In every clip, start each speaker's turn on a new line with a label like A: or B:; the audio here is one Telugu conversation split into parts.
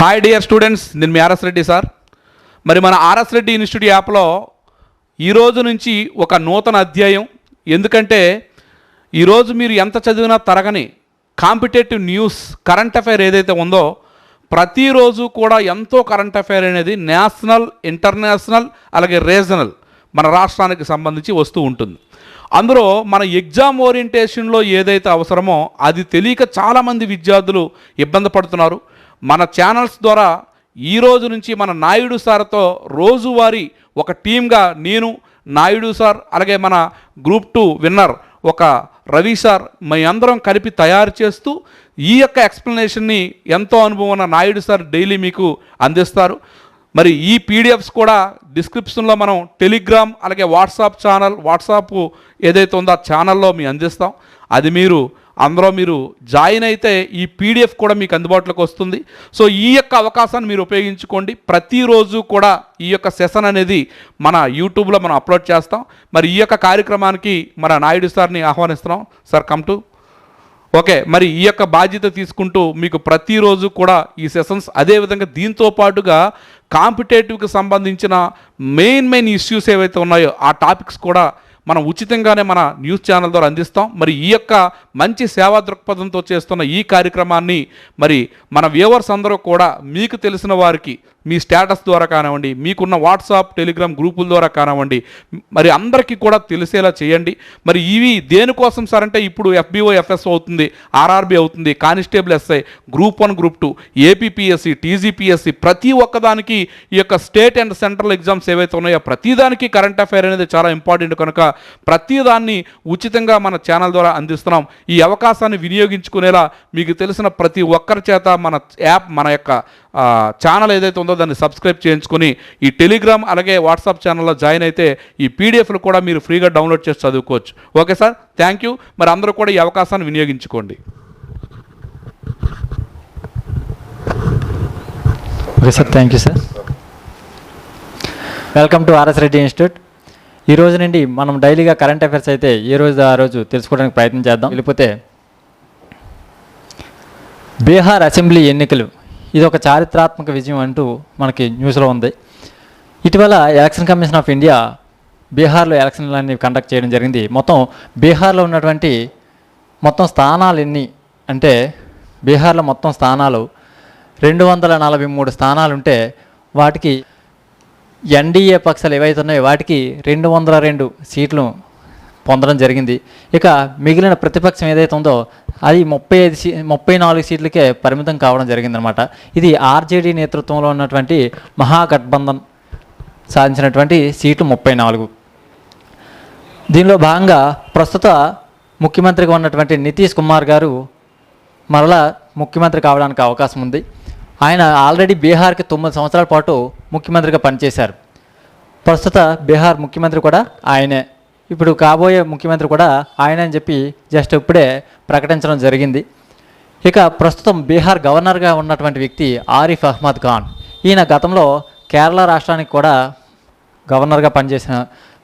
A: హాయ్ డియర్ స్టూడెంట్స్ నేను మీ ఆర్ఎస్ రెడ్డి సార్. మరి మన ఆర్ఎస్ రెడ్డి ఇన్స్టిట్యూట్ యాప్లో ఈరోజు నుంచి ఒక నూతన అధ్యాయం. ఎందుకంటే ఈరోజు మీరు ఎంత చదివినా తరగని కాంపిటేటివ్ న్యూస్ కరెంట్ అఫైర్ ఏదైతే ఉందో ప్రతిరోజు కూడా ఎంతో కరెంట్ అఫైర్ అనేది నేషనల్ ఇంటర్నేషనల్ అలాగే రీజనల్ మన రాష్ట్రానికి సంబంధించి వస్తూ ఉంటుంది. అందులో మన ఎగ్జామ్ ఓరియంటేషన్లో ఏదైతే అవసరమో అది తెలియక చాలామంది విద్యార్థులు ఇబ్బంది పడుతున్నారు. మన ఛానల్స్ ద్వారా ఈ రోజు నుంచి మన నాయుడు సార్తో రోజువారీ ఒక టీమ్గా నేను నాయుడు సార్ అలాగే మన గ్రూప్ టూ విన్నర్ ఒక రవి సార్ మీ అందరం కలిపి తయారు చేస్తూ ఈ యొక్క ఎక్స్ప్లెనేషన్ని ఎంతో అనుభవం ఉన్న నాయుడు సార్ డైలీ మీకు అందిస్తారు. మరి ఈ పీడిఎఫ్స్ కూడా డిస్క్రిప్షన్లో మనం టెలిగ్రామ్ అలాగే వాట్సాప్ ఛానల్ వాట్సాప్ ఏదైతే ఉందో ఆ ఛానల్లో మీ అందిస్తాం. అది మీరు అందులో మీరు జాయిన్ అయితే ఈ పీడిఎఫ్ కూడా మీకు అందుబాటులోకి వస్తుంది. సో ఈ యొక్క అవకాశాన్ని మీరు ఉపయోగించుకోండి. ప్రతిరోజు కూడా ఈ యొక్క సెషన్ అనేది మన యూట్యూబ్లో మనం అప్లోడ్ చేస్తాం. మరి ఈ యొక్క కార్యక్రమానికి మన నాయుడు సార్ని ఆహ్వానిస్తున్నాం. సార్ కమ్ టు ఓకే మరి ఈ యొక్క బాధ్యత తీసుకుంటూ మీకు ప్రతిరోజు కూడా ఈ సెషన్స్ అదేవిధంగా దీంతో పాటుగా కాంపిటేటివ్కి సంబంధించిన మెయిన్ మెయిన్ ఇష్యూస్ ఏవైతే ఉన్నాయో ఆ టాపిక్స్ కూడా మనం ఉచితంగానే మన న్యూస్ ఛానల్ ద్వారా అందిస్తాం. మరి ఈ యొక్క మంచి సేవా దృక్పథంతో చేస్తున్న ఈ కార్యక్రమాన్ని మరి మన వ్యూవర్స్ అందరూ కూడా మీకు తెలిసిన వారికి మీ స్టేటస్ ద్వారా కానివ్వండి మీకున్న వాట్సాప్ టెలిగ్రామ్ గ్రూపుల ద్వారా కానివ్వండి మరి అందరికీ కూడా తెలిసేలా చేయండి. మరి ఇవి దేనికోసం సార్ అంటే ఇప్పుడు ఎఫ్బిఓ ఎఫ్ఎస్ అవుతుంది ఆర్ఆర్బి అవుతుంది constable SI group one group two APPSC TGPSC ప్రతి ఒక్కదానికి ఈ యొక్క స్టేట్ అండ్ సెంట్రల్ ఎగ్జామ్స్ ఏవైతే ఉన్నాయో ప్రతిదానికి కరెంట్ అఫైర్ అనేది చాలా ఇంపార్టెంట్. కనుక ప్రతిదాన్ని ఉచితంగా మన ఛానల్ ద్వారా అందిస్తున్నాం. ఈ అవకాశాన్ని వినియోగించుకునేలా మీకు తెలిసిన ప్రతి ఒక్కరి చేత మన యాప్ మన యొక్క ఛానల్ ఏదైతే ఉందో దాన్ని సబ్స్క్రైబ్ చేయించుకొని ఈ టెలిగ్రామ్ అలాగే వాట్సాప్ ఛానల్లో జాయిన్ అయితే ఈ పీడిఎఫ్లు కూడా మీరు ఫ్రీగా డౌన్లోడ్ చేసి చదువుకోవచ్చు. Okay sir? థ్యాంక్ యూ మరి అందరూ కూడా ఈ అవకాశాన్ని వినియోగించుకోండి.
B: Okay sir thank you sir welcome to RS Reddy institute ఈ రోజు నుండి మనం డైలీగా కరెంట్ అఫైర్స్ అయితే ఏ రోజు ఆ రోజు తెలుసుకోవడానికి ప్రయత్నం చేద్దాం. వెళ్ళిపోతే బీహార్ అసెంబ్లీ ఎన్నికలు ఇది ఒక చారిత్రాత్మక విజయం అంటూ మనకి న్యూస్లో ఉంది. ఇటీవల ఎలక్షన్ కమిషన్ ఆఫ్ ఇండియా బీహార్లో ఎలక్షన్లన్నీ కండక్ట్ చేయడం జరిగింది. మొత్తం బీహార్లో ఉన్నటువంటి మొత్తం స్థానాలు ఎన్ని? అంటే బీహార్లో మొత్తం స్థానాలు రెండు వందల నలభై మూడు స్థానాలు ఉంటే వాటికి ఎన్డీఏ పక్షాలు ఏవైతే ఉన్నాయో వాటికి రెండు వందల రెండు సీట్లు పొందడం జరిగింది. ఇక మిగిలిన ప్రతిపక్షం ఏదైతే ఉందో అది ముప్పై ఐదు సీ ముప్పై నాలుగు సీట్లకే పరిమితం కావడం జరిగిందనమాట ఇది ఆర్జేడీ నేతృత్వంలో ఉన్నటువంటి మహాగఠబంధన్ సాధించినటువంటి సీట్లు ముప్పై నాలుగు. దీనిలో భాగంగా ప్రస్తుత ముఖ్యమంత్రిగా ఉన్నటువంటి నితీష్ కుమార్ గారు మరలా ముఖ్యమంత్రి కావడానికి అవకాశం ఉంది. ఆయన ఆల్రెడీ బీహార్కి తొమ్మిది సంవత్సరాల పాటు ముఖ్యమంత్రిగా పనిచేశారు. ప్రస్తుత బీహార్ ముఖ్యమంత్రి కూడా ఆయనే. ఇప్పుడు కాబోయే ముఖ్యమంత్రి కూడా ఆయన అని చెప్పి జస్ట్ ఇప్పుడే ప్రకటించడం జరిగింది. ఇక ప్రస్తుతం బీహార్ గవర్నర్గా ఉన్నటువంటి వ్యక్తి ఆరిఫ్ అహ్మద్ ఖాన్. ఈయన గతంలో కేరళ రాష్ట్రానికి కూడా గవర్నర్గా పనిచేసిన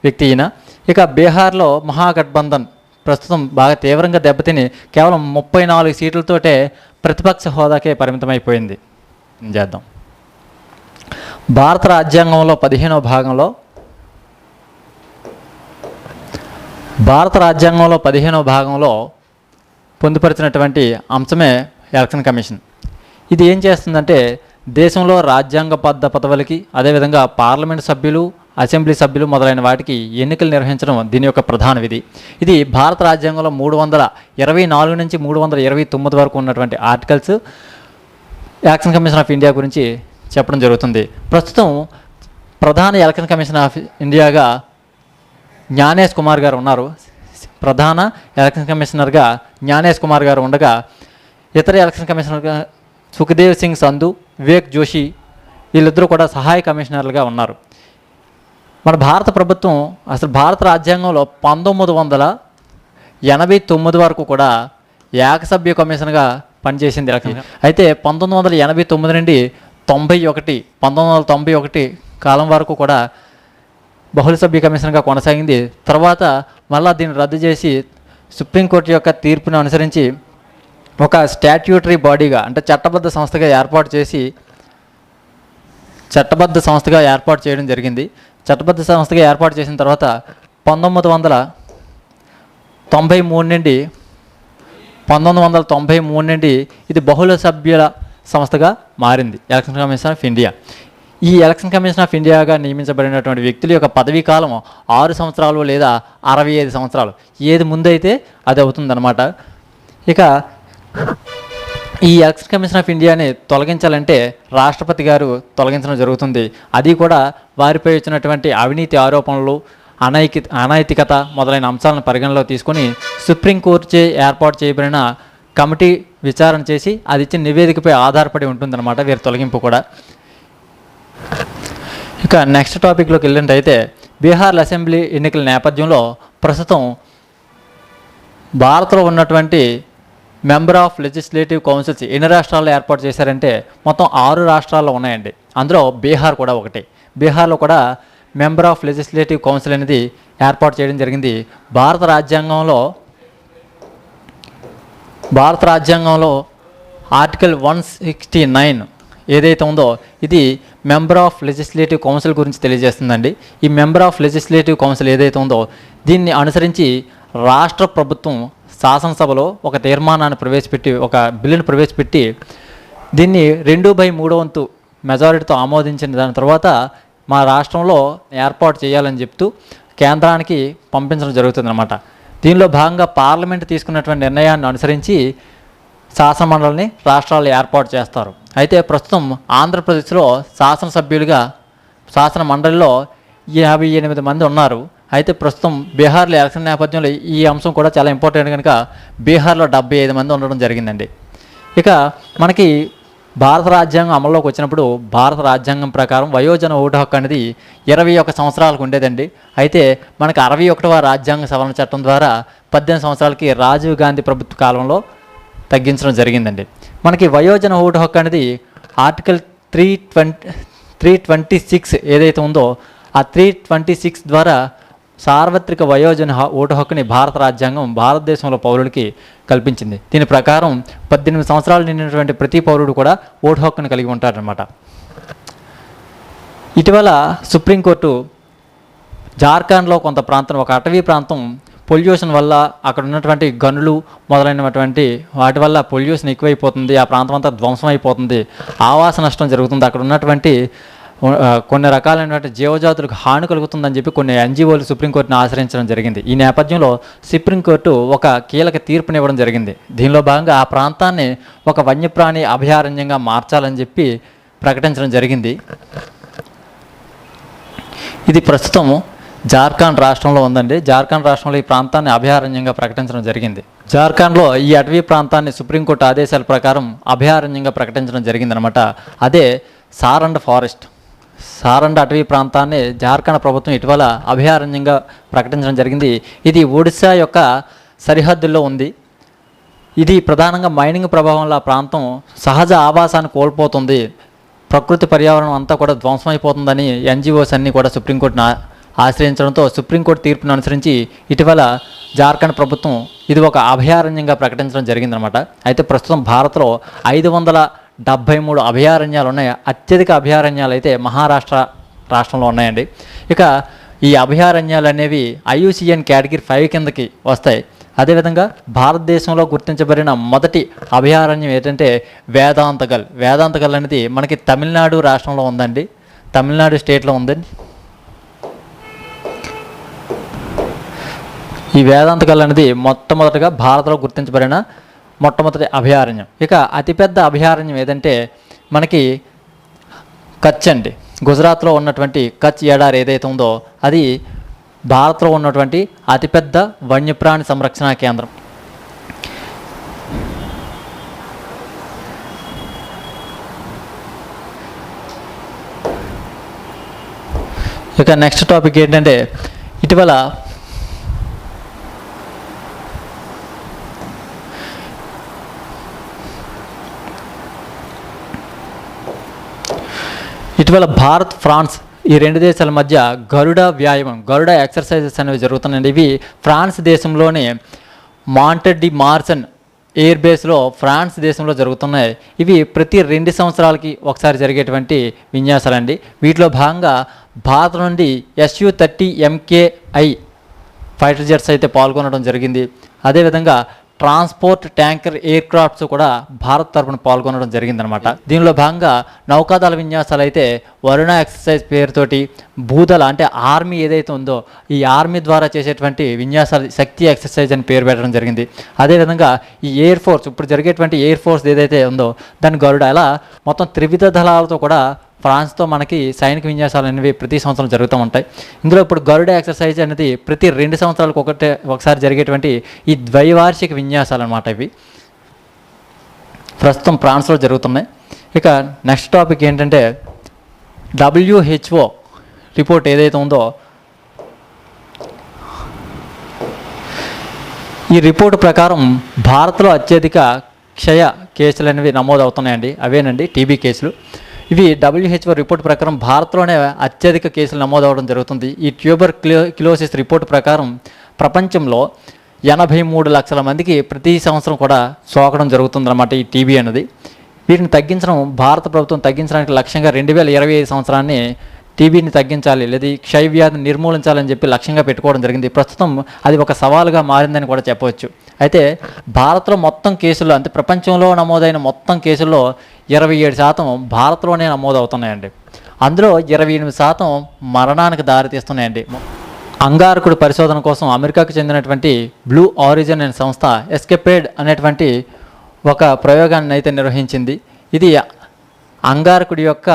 B: వ్యక్తి ఈయన. ఇక బీహార్లో మహాగఠబంధన్ ప్రస్తుతం బాగా తీవ్రంగా దెబ్బతిని కేవలం ముప్పై నాలుగు సీట్లతోటే ప్రతిపక్ష హోదాకే పరిమితమైపోయింది. చేద్దాం. భారత రాజ్యాంగంలో పదిహేనవ భాగంలో భారత రాజ్యాంగంలో పదిహేనవ భాగంలో పొందుపరిచినటువంటి అంశమే ఎలక్షన్ కమిషన్. ఇది ఏం చేస్తుందంటే దేశంలో రాజ్యాంగ రాజ్యాంగబద్ధ పదవులకి అదేవిధంగా పార్లమెంట్ సభ్యులు అసెంబ్లీ సభ్యులు మొదలైన వాటికి ఎన్నికలు నిర్వహించడం దీని యొక్క ప్రధాన విధి. ఇది భారత రాజ్యాంగంలో మూడు వందల ఇరవై నాలుగు నుంచి మూడు వందల ఇరవై తొమ్మిది వరకు ఉన్నటువంటి articles election commission of India గురించి చెప్పడం జరుగుతుంది. ప్రస్తుతం ప్రధాన ఎలక్షన్ కమిషన్ ఆఫ్ ఇండియాగా జ్ఞానేష్ కుమార్ గారు ఉన్నారు. ప్రధాన ఎలక్షన్ కమిషనర్గా జ్ఞానేష్ కుమార్ గారు ఉండగా ఇతర ఎలక్షన్ కమిషనర్గా సుఖదేవ్ సింగ్ సంధు వివేక్ జోషి వీళ్ళిద్దరూ కూడా సహాయ కమిషనర్లుగా ఉన్నారు. మన భారత ప్రభుత్వం అసలు భారత రాజ్యాంగంలో పంతొమ్మిది వందల ఎనభై తొమ్మిది వరకు కూడా ఏకసభ్య కమిషన్గా పనిచేసింది ఎలక్షన్ అయితే పంతొమ్మిది వందల ఎనభై తొమ్మిది నుండి తొంభై ఒకటి పంతొమ్మిది వందల తొంభై ఒకటి కాలం వరకు కూడా బహుళ సభ్య కమిషన్గా కొనసాగింది. తర్వాత మళ్ళా దీన్ని రద్దు చేసి సుప్రీంకోర్టు యొక్క తీర్పును అనుసరించి ఒక స్టాట్యూటరీ బాడీగా అంటే చట్టబద్ధ సంస్థగా ఏర్పాటు చేసి చట్టబద్ధ సంస్థగా ఏర్పాటు చేయడం జరిగింది. చట్టబద్ధ సంస్థగా ఏర్పాటు చేసిన తర్వాత పంతొమ్మిది వందల తొంభై మూడు నుండి పంతొమ్మిది వందల తొంభై మూడు నుండి ఇది బహుళ సభ్యుల సంస్థగా మారింది. Election commission of India. ఈ ఎలక్షన్ కమిషన్ ఆఫ్ ఇండియాగా నియమించబడినటువంటి వ్యక్తుల యొక్క పదవీ కాలం ఆరు సంవత్సరాలు లేదా అరవై ఐదు సంవత్సరాలు. ఏది ముందైతే అది అవుతుందన్నమాట. ఇక ఈ ఎలక్షన్ కమిషన్ ఆఫ్ ఇండియాని తొలగించాలంటే రాష్ట్రపతి గారు తొలగించడం జరుగుతుంది. అది కూడా వారిపై వచ్చినటువంటి అవినీతి ఆరోపణలు అనైకి అనైతికత మొదలైన అంశాలను పరిగణలో తీసుకొని సుప్రీంకోర్టుచే ఏర్పాటు చేయబడిన కమిటీ విచారణ చేసి అది ఇచ్చిన నివేదికపై ఆధారపడి ఉంటుందన్నమాట వీరి తొలగింపు కూడా. ఇక నెక్స్ట్ టాపిక్లోకి వెళ్ళినట్టయితే బీహార్ అసెంబ్లీ ఎన్నికల నేపథ్యంలో ప్రస్తుతం భారత్లో ఉన్నటువంటి మెంబర్ ఆఫ్ లెజిస్లేటివ్ కౌన్సిల్స్ ఎన్ని రాష్ట్రాల్లో ఏర్పాటు చేశారంటే మొత్తం ఆరు రాష్ట్రాల్లో ఉన్నాయండి. అందులో బీహార్ కూడా ఒకటి. బీహార్లో కూడా మెంబర్ ఆఫ్ లెజిస్లేటివ్ కౌన్సిల్ అనేది ఏర్పాటు చేయడం జరిగింది. భారత రాజ్యాంగంలో భారత రాజ్యాంగంలో ఆర్టికల్ వన్ సిక్స్టీ నైన్ ఏదైతే ఉందో ఇది మెంబర్ ఆఫ్ లెజిస్లేటివ్ కౌన్సిల్ గురించి తెలియజేస్తుందండి. ఈ మెంబర్ ఆఫ్ లెజిస్లేటివ్ కౌన్సిల్ ఏదైతే ఉందో దీన్ని అనుసరించి రాష్ట్ర ప్రభుత్వం శాసనసభలో ఒక తీర్మానాన్ని ప్రవేశపెట్టి ఒక బిల్లును ప్రవేశపెట్టి దీన్ని రెండు బై మూడో వంతు మెజారిటీతో ఆమోదించిన దాని తర్వాత మా రాష్ట్రంలో ఏర్పాటు చేయాలని చెప్తూ కేంద్రానికి పంపించడం జరుగుతుందన్నమాట. దీనిలో భాగంగా పార్లమెంట్ తీసుకున్నటువంటి నిర్ణయాన్ని అనుసరించి శాసనమండలిని రాష్ట్రాలు ఏర్పాటు చేస్తారు. అయితే ప్రస్తుతం ఆంధ్రప్రదేశ్లో శాసనసభ్యులుగా శాసన మండలిలో యాభై ఎనిమిది మంది ఉన్నారు. అయితే ప్రస్తుతం బీహార్లో ఎలక్షన్ నేపథ్యంలో ఈ అంశం కూడా చాలా ఇంపార్టెంట్ కనుక బీహార్లో డెబ్బై ఐదు మంది ఉండడం జరిగిందండి. ఇక మనకి భారత రాజ్యాంగం అమల్లోకి వచ్చినప్పుడు భారత రాజ్యాంగం ప్రకారం వయోజన ఓటు హక్కు అనేది ఇరవై ఒక సంవత్సరాలకు ఉండేదండి. అయితే మనకి అరవై ఒకటవ రాజ్యాంగ సవరణ చట్టం ద్వారా పద్దెనిమిది సంవత్సరాలకి రాజీవ్ గాంధీ ప్రభుత్వ కాలంలో తగ్గించడం జరిగిందండి. మనకి వయోజన ఓటు హక్కు అనేది article three twenty three twenty six ఏదైతే ఉందో ఆ త్రీ ట్వంటీ సిక్స్ ద్వారా సార్వత్రిక వయోజన హ- ఓటు హక్కుని భారత రాజ్యాంగం భారతదేశంలో పౌరులకి కల్పించింది. దీని ప్రకారం పద్దెనిమిది సంవత్సరాలు నిండినటువంటి ప్రతి పౌరుడు కూడా ఓటు హక్కును కలిగి ఉంటారనమాట ఇటీవల సుప్రీంకోర్టు జార్ఖండ్లో కొంత ప్రాంతం ఒక అటవీ ప్రాంతం పొల్యూషన్ వల్ల అక్కడ ఉన్నటువంటి గనులు మొదలైనటువంటి వాటి వల్ల పొల్యూషన్ ఎక్కువైపోతుంది ఆ ప్రాంతం అంతా ధ్వంసం అయిపోతుంది ఆవాస నష్టం జరుగుతుంది. అక్కడ ఉన్నటువంటి కొన్ని రకాలైనటువంటి జీవజాతులకు హాని కలుగుతుందని చెప్పి కొన్ని ఎన్జిఓలు సుప్రీంకోర్టుని ఆశ్రయించడం జరిగింది. ఈ నేపథ్యంలో సుప్రీంకోర్టు ఒక కీలక తీర్పునివ్వడం జరిగింది. దీనిలో భాగంగా ఆ ప్రాంతాన్ని ఒక వన్యప్రాణి అభయారణ్యంగా మార్చాలని చెప్పి ప్రకటించడం జరిగింది. ఇది ప్రస్తుతం జార్ఖండ్ రాష్ట్రంలో ఉందండి. జార్ఖండ్ రాష్ట్రంలో ఈ ప్రాంతాన్ని అభయారణ్యంగా ప్రకటించడం జరిగింది. జార్ఖండ్లో ఈ అటవీ ప్రాంతాన్ని సుప్రీంకోర్టు ఆదేశాల ప్రకారం అభయారణ్యంగా ప్రకటించడం జరిగిందనమాట. అదే సారండ్ ఫారెస్ట్. సారండ్ అటవీ ప్రాంతాన్ని జార్ఖండ్ ప్రభుత్వం ఇటీవల అభయారణ్యంగా ప్రకటించడం జరిగింది. ఇది ఒడిశా యొక్క సరిహద్దుల్లో ఉంది. ఇది ప్రధానంగా మైనింగ్ ప్రభావంలో ఆ ప్రాంతం సహజ ఆవాసాన్ని కోల్పోతుంది. ప్రకృతి పర్యావరణం అంతా కూడా ధ్వంసమైపోతుందని ఎన్జిఓస్ అన్నీ కూడా సుప్రీంకోర్టును ఆశ్రయించడంతో సుప్రీంకోర్టు తీర్పును అనుసరించి ఇటీవల జార్ఖండ్ ప్రభుత్వం ఇది ఒక అభయారణ్యంగా ప్రకటించడం జరిగిందనమాట అయితే ప్రస్తుతం భారత్లో ఐదు వందల డెబ్భై మూడు అభయారణ్యాలు ఉన్నాయి. అత్యధిక అభయారణ్యాలు అయితే మహారాష్ట్ర రాష్ట్రంలో ఉన్నాయండి. ఇక ఈ అభయారణ్యాలు అనేవి ఐయుసిఎన్ కేటగిరీ ఫైవ్ కిందకి వస్తాయి. అదేవిధంగా భారతదేశంలో గుర్తించబడిన మొదటి అభయారణ్యం ఏంటంటే వేదాంతగల్. వేదాంతగల్ అనేది మనకి తమిళనాడు రాష్ట్రంలో ఉందండి. తమిళనాడు స్టేట్లో ఉందండి. ఈ వేదాంతగల్ అనేది మొట్టమొదటగా భారత్లో గుర్తించబడిన మొట్టమొదటి అభయారణ్యం. ఇక అతిపెద్ద అభయారణ్యం ఏదంటే మనకి కచ్ అండి. గుజరాత్లో ఉన్నటువంటి కచ్ ఎడారి ఏదైతే ఉందో అది భారత్లో ఉన్నటువంటి అతిపెద్ద వన్యప్రాణి సంరక్షణ కేంద్రం. ఇక నెక్స్ట్ టాపిక్ ఏంటంటే ఇటీవల ఇటీవల భారత్ ఫ్రాన్స్ ఈ రెండు దేశాల మధ్య గరుడ వ్యాయామం గరుడ ఎక్సర్సైజెస్ అనేవి జరుగుతున్నాయండి. ఇవి ఫ్రాన్స్ దేశంలోని మాంటెడ్ డి మార్సన్ ఎయిర్ బేస్లో ఫ్రాన్స్ దేశంలో జరుగుతున్నాయి. ఇవి ప్రతి రెండు సంవత్సరాలకి ఒకసారి జరిగేటువంటి విన్యాసాలండి. వీటిలో భాగంగా భారత్ నుండి SU thirty MKI fighter jets అయితే పాల్గొనడం జరిగింది. అదేవిధంగా ట్రాన్స్పోర్ట్ ట్యాంకర్ ఎయిర్ క్రాఫ్ట్స్ కూడా భారత్ తరపున పాల్గొనడం జరిగిందనమాట దీనిలో భాగంగా నౌకాదళ విన్యాసాలు అయితే వరుణ ఎక్సర్సైజ్ పేరుతోటి భూదళ అంటే ఆర్మీ ఏదైతే ఉందో ఈ ఆర్మీ ద్వారా చేసేటువంటి విన్యాసాలు శక్తి ఎక్సర్సైజ్ అని పేరు పెట్టడం జరిగింది. అదేవిధంగా ఈ ఎయిర్ ఫోర్స్ ఇప్పుడు జరిగేటువంటి ఎయిర్ ఫోర్స్ ఏదైతే ఉందో దాని గరుడ అలా మొత్తం త్రివిధ దళాలతో కూడా ఫ్రాన్స్తో మనకి సైనిక విన్యాసాలు అనేవి ప్రతి సంవత్సరం జరుగుతూ ఉంటాయి. ఇందులో ఇప్పుడు గరుడ ఎక్సర్సైజ్ అనేది ప్రతి రెండు సంవత్సరాలకు ఒకటే ఒకసారి జరిగేటువంటి ఈ ద్వైవార్షిక విన్యాసాలు అనమాట ఇవి. ప్రస్తుతం ఫ్రాన్స్లో జరుగుతున్నాయి. ఇక నెక్స్ట్ టాపిక్ ఏంటంటే డబ్ల్యూహెచ్ఓ రిపోర్ట్ ఏదైతే ఉందో ఈ రిపోర్ట్ ప్రకారం భారత్లో అత్యధిక క్షయ కేసులు అనేవి నమోదు అవుతున్నాయండి అవేనండి టీబీ కేసులు. ఇవి డబ్ల్యూహెచ్ఓ రిపోర్ట్ ప్రకారం భారత్లోనే అత్యధిక కేసులు నమోదవడం జరుగుతుంది. ఈ ట్యూబర్ క్లో రిపోర్ట్ ప్రకారం ప్రపంచంలో ఎనభై మూడు లక్షల మందికి ప్రతి సంవత్సరం కూడా సోకడం జరుగుతుందన్నమాట ఈ టీబీ అనేది. వీటిని తగ్గించడం భారత ప్రభుత్వం తగ్గించడానికి లక్ష్యంగా రెండు వేల ఇరవై ఐదు సంవత్సరాన్ని టీబీని తగ్గించాలి లేదా ఈ క్షయ వ్యాధిని నిర్మూలించాలని చెప్పి లక్ష్యంగా పెట్టుకోవడం జరిగింది. ప్రస్తుతం అది ఒక సవాలుగా మారిందని కూడా చెప్పవచ్చు. అయితే భారత్లో మొత్తం కేసుల్లో అంటే ప్రపంచంలో నమోదైన మొత్తం కేసుల్లో ఇరవై ఏడు శాతం భారత్లోనే నమోదవుతున్నాయండి. అందులో ఇరవై ఎనిమిది శాతం మరణానికి దారితీస్తున్నాయండి. అంగారకుడు పరిశోధన కోసం అమెరికాకు చెందినటువంటి బ్లూ ఆరిజిన్ అనే సంస్థ ఎస్కెపేడ్ అనేటువంటి ఒక ప్రయోగాన్ని అయితే నిర్వహించింది. ఇది అంగారకుడి యొక్క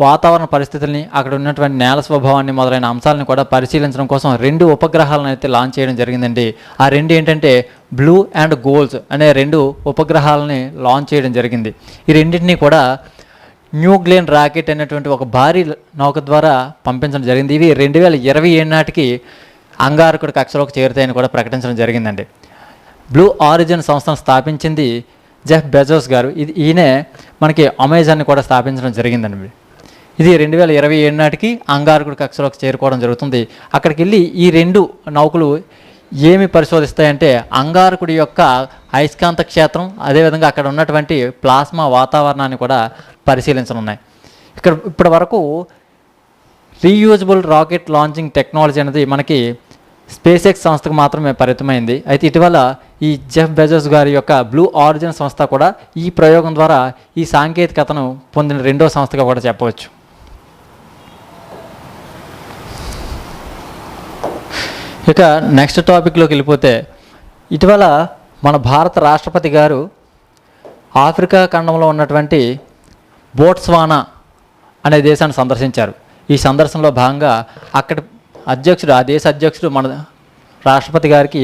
B: వాతావరణ పరిస్థితుల్ని అక్కడ ఉన్నటువంటి నేల స్వభావాన్ని మొదలైన అంశాలను కూడా పరిశీలించడం కోసం రెండు ఉపగ్రహాలను అయితే లాంచ్ చేయడం జరిగిందండి. ఆ రెండు ఏంటంటే బ్లూ అండ్ గోల్స్ అనే రెండు ఉపగ్రహాలని లాంచ్ చేయడం జరిగింది. ఈ రెండింటినీ కూడా న్యూగ్లేన్ రాకెట్ అనేటువంటి ఒక భారీ నౌక ద్వారా పంపించడం జరిగింది. ఇవి రెండు వేల ఇరవై ఏడు నాటికి అంగారకుడి కక్షలోకి చేరుతాయని కూడా ప్రకటించడం జరిగిందండి. బ్లూ ఆరిజిన్ సంస్థను స్థాపించింది జెఫ్ బెజోస్ గారు. ఇది ఈయనే మనకి అమెజాన్ని కూడా స్థాపించడం జరిగిందండి. ఇది రెండు వేల ఇరవై ఏడు నాటికి అంగారకుడి కక్షలోకి చేరుకోవడం జరుగుతుంది. అక్కడికి వెళ్ళి ఈ రెండు నౌకలు ఏమి పరిశోధిస్తాయంటే అంగారకుడి యొక్క అయస్కాంత క్షేత్రం అదేవిధంగా అక్కడ ఉన్నటువంటి ప్లాస్మా వాతావరణాన్ని కూడా పరిశీలించనున్నాయి. ఇక్కడ ఇప్పటి వరకు రీయూజబుల్ రాకెట్ లాంచింగ్ టెక్నాలజీ అనేది మనకి స్పేస్ ఎక్స్ సంస్థకు మాత్రమే పరిమితమైంది. అయితే ఇటీవల ఈ జెఫ్ బెజోస్ గారి యొక్క బ్లూ ఆరిజిన్ సంస్థ కూడా ఈ ప్రయోగం ద్వారా ఈ సాంకేతికతను పొందిన రెండో సంస్థగా కూడా చెప్పవచ్చు. ఇక నెక్స్ట్ టాపిక్లోకి వెళ్ళిపోతే ఇటీవల మన భారత రాష్ట్రపతి గారు ఆఫ్రికా ఖండంలో ఉన్నటువంటి బోట్స్వానా అనే దేశాన్ని సందర్శించారు. ఈ సందర్శనలో భాగంగా అక్కడ అధ్యక్షుడు ఆ దేశ అధ్యక్షుడు మన రాష్ట్రపతి గారికి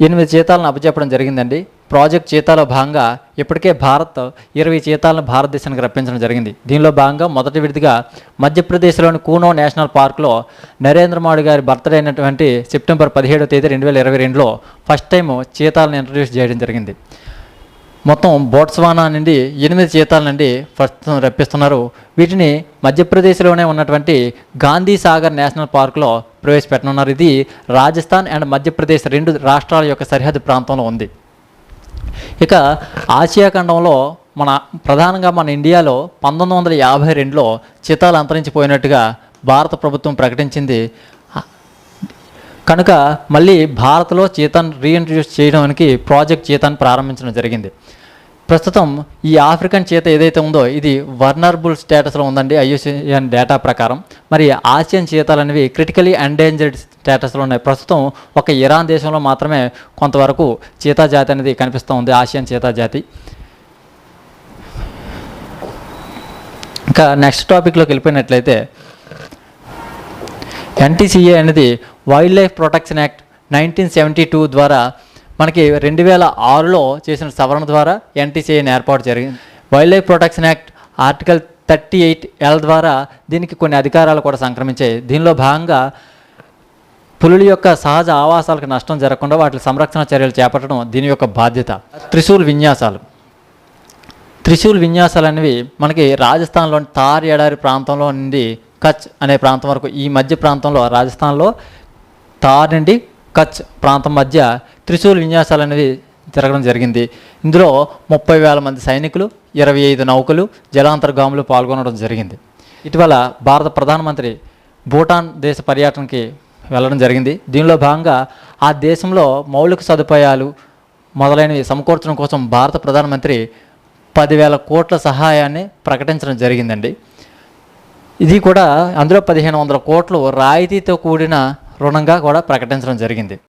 B: ఎనిమిది జీతాలను అప్పచెప్పడం జరిగిందండి. ప్రాజెక్ట్ జీతాలో భాగంగా ఇప్పటికే భారత్ ఇరవై జీతాలను భారతదేశానికి రప్పించడం జరిగింది. దీనిలో భాగంగా మొదటి విడిదిగా మధ్యప్రదేశ్లోని కూనో నేషనల్ పార్క్లో నరేంద్ర మోడీ గారి బర్త్డే అయినటువంటి సెప్టెంబర్ పదిహేడో తేదీ రెండు వేల ఇరవై రెండులో ఫస్ట్ టైం చీతాలను ఇంట్రడ్యూస్ చేయడం జరిగింది. మొత్తం బోట్స్వానా నుండి ఎనిమిది చీతాల నుండి ప్రస్తుతం రప్పిస్తున్నారు. వీటిని మధ్యప్రదేశ్లోనే ఉన్నటువంటి గాంధీ సాగర్ నేషనల్ పార్క్లో ప్రవేశపెట్టనున్నారు. ఇది రాజస్థాన్ అండ్ మధ్యప్రదేశ్ రెండు రాష్ట్రాల యొక్క సరిహద్దు ప్రాంతంలో ఉంది. ఇక ఆసియా ఖండంలో మన ప్రధానంగా మన ఇండియాలో పంతొమ్మిది వందల యాభై రెండులో చితాలు అంతరించిపోయినట్టుగా భారత ప్రభుత్వం ప్రకటించింది. కనుక మళ్ళీ భారత్లో చీతాన్ని రీఇంట్రడ్యూస్ చేయడానికి ప్రాజెక్ట్ చీతాన్ని ప్రారంభించడం జరిగింది. ప్రస్తుతం ఈ ఆఫ్రికన్ చేత ఏదైతే ఉందో ఇది వర్నర్బుల్ స్టేటస్లో ఉందండి ఐయుసిఎన్ డేటా ప్రకారం. మరి ఆసియన్ చేతలు అనేవి క్రిటికలీ ఎండేంజర్డ్ స్టేటస్లో ఉన్నాయి. ప్రస్తుతం ఒక ఇరాన్ దేశంలో మాత్రమే కొంతవరకు చీతా జాతి అనేది కనిపిస్తూ ఉంది ఆసియన్ చీతా జాతి. ఇంకా నెక్స్ట్ టాపిక్లోకి వెళ్ళిపోయినట్లయితే ఎన్టీసీఏ అనేది wildlife protection act nineteen seventy two ద్వారా మనకి రెండు వేల ఆరులో చేసిన సవరణ ద్వారా ఎన్టీసీఐని ఏర్పాటు జరిగింది wildlife protection act article thirty eight L ద్వారా దీనికి కొన్ని అధికారాలు కూడా సంక్రమించాయి. దీనిలో భాగంగా పులుల యొక్క సహజ ఆవాసాలకు నష్టం జరగకుండా వాటి సంరక్షణ చర్యలు చేపట్టడం దీని యొక్క బాధ్యత. త్రిశూల్ విన్యాసాలు. త్రిశూల్ విన్యాసాలు అనేవి మనకి రాజస్థాన్లోని తార్ ఎడారి ప్రాంతంలో నుండి కచ్ అనే ప్రాంతం వరకు ఈ మధ్య ప్రాంతంలో రాజస్థాన్లో తార్ నుండి కచ్ ప్రాంతం మధ్య త్రిశూల్ విన్యాసాలు అనేవి జరగడం జరిగింది. ఇందులో ముప్పై వేల మంది సైనికులు ఇరవై ఐదు నౌకలు జలాంతర్గాములు పాల్గొనడం జరిగింది. ఇటీవల భారత ప్రధానమంత్రి భూటాన్ దేశ పర్యటనకి వెళ్ళడం జరిగింది. దీనిలో భాగంగా ఆ దేశంలో మౌలిక సదుపాయాలు మొదలైనవి సమకూర్చడం కోసం భారత ప్రధానమంత్రి పదివేల కోట్ల సహాయాన్ని ప్రకటించడం జరిగిందండి. ఇది కూడా అందులో పదిహేను వందల కోట్లు రాయితీతో కూడిన రుణంగా కూడా ప్రకటించడం జరిగింది.